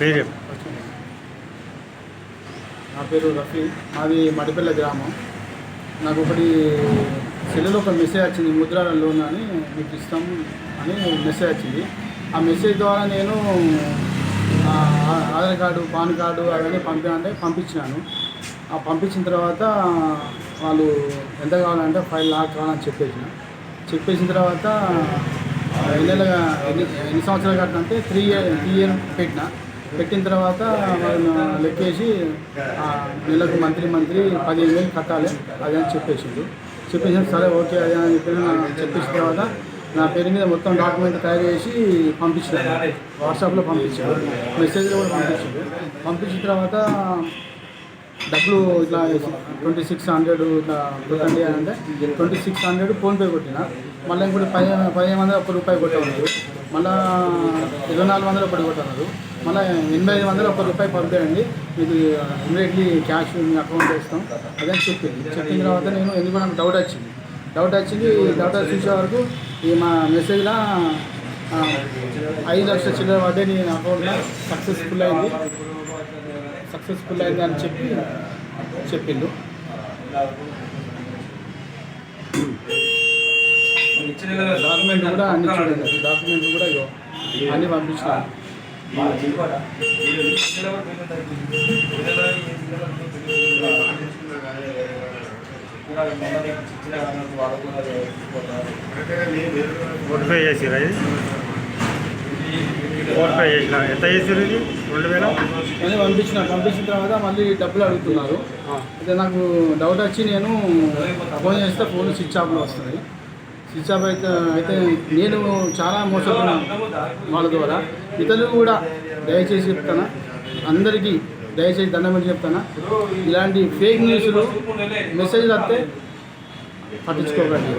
పేరు? నా పేరు రఫీ. మాది మడిపల్లె గ్రామం. నాకు ఒకటి సెల్లులో ఒక మెసేజ్ వచ్చింది ముద్ర లోన్ అని మీకు ఇస్తాం అని మెసేజ్ వచ్చింది. ఆ మెసేజ్ ద్వారా నేను ఆధార్ కార్డు పాన్ కార్డు అవన్నీ పంపానంటే పంపించినాను. ఆ పంపించిన తర్వాత వాళ్ళు ఎంత కావాలంటే ఫైవ్ లాక్ కావాలని చెప్పేసిన. చెప్పేసిన తర్వాత ఎన్ని ఎన్ని ఎన్ని సంవత్సరాలు కట్టినంటే త్రీ ఇయర్ త్రీ ఇయర్ పెట్టిన. పెట్టిన తర్వాత వాళ్ళు లెక్కేసి నెలకు మంత్లీ మంత్లీ పదిహేను వేలు కట్టాలి అది అని చెప్పేసిండు. చెప్పేసిన సరే ఓకే అదే అని చెప్పి చెప్పేసిన తర్వాత నా పేరు మీద మొత్తం డాక్యుమెంట్ తయారు చేసి పంపించాను. వాట్సాప్లో పంపించాను మెసేజ్లో కూడా పంపించాడు. పంపించిన తర్వాత డబ్బులు ఇట్లా ట్వంటీ సిక్స్ హండ్రెడ్ ఇట్లా కొట్టండి అని అంటే ట్వంటీ సిక్స్ హండ్రెడ్ ఫోన్పే కొట్టిన. మళ్ళీ ఇంకోటి పదిహేను పదిహేను వందల ఒక్క రూపాయి కొట్టన్నారు మళ్ళీ ఇరవై నాలుగు వందలు ఒకటి కొట్టన్నారు. మళ్ళీ ఎనభై ఐదు వందలు ఒక రూపాయి పంపేయండి మీకు ఇమీడియట్లీ క్యాష్ మీ అకౌంట్ వేస్తాం అదని చెప్పింది చెప్పిన తర్వాత నేను ఎందుకు నాకు డౌట్ వచ్చింది. డౌట్ వచ్చింది డౌట్ చూసే వరకు ఈ మా మెసేజ్లో ఐదు లక్షల చిల్లర పడ్డే నీ అకౌంట్లో. సక్సెస్ఫుల్ అయింది. సక్సెస్ఫుల్ అయింది అని చెప్పి చెప్పిండు. డాక్యుమెంట్ కూడా అన్ని చూడండి. డాక్యుమెంట్ కూడా అన్ని పంపించాను చేసిరా ఇది? ఫోన్పే చేసిన. ఎంత చేసిరు ఇది? రెండు వేల? అన్నీ పంపించిన. పంపించిన తర్వాత మళ్ళీ డబ్బులు అడుగుతున్నారు. అయితే నాకు డౌట్ వచ్చి నేను ఫోన్ చేస్తే ఫోన్ స్విచ్ ఆఫ్లో వస్తుంది. స్విచ్ ఆఫ్ అయితే అయితే నేను చాలా మోసపోయినాను వాళ్ళ ద్వారా. ఇతరులు కూడా దయచేసి చెప్తాను? అందరికీ దయచేసి దండం పెట్టి చెప్తాను? ఇలాంటి ఫేక్ న్యూస్లు మెసేజ్లు వస్తే పట్టించుకోకండి.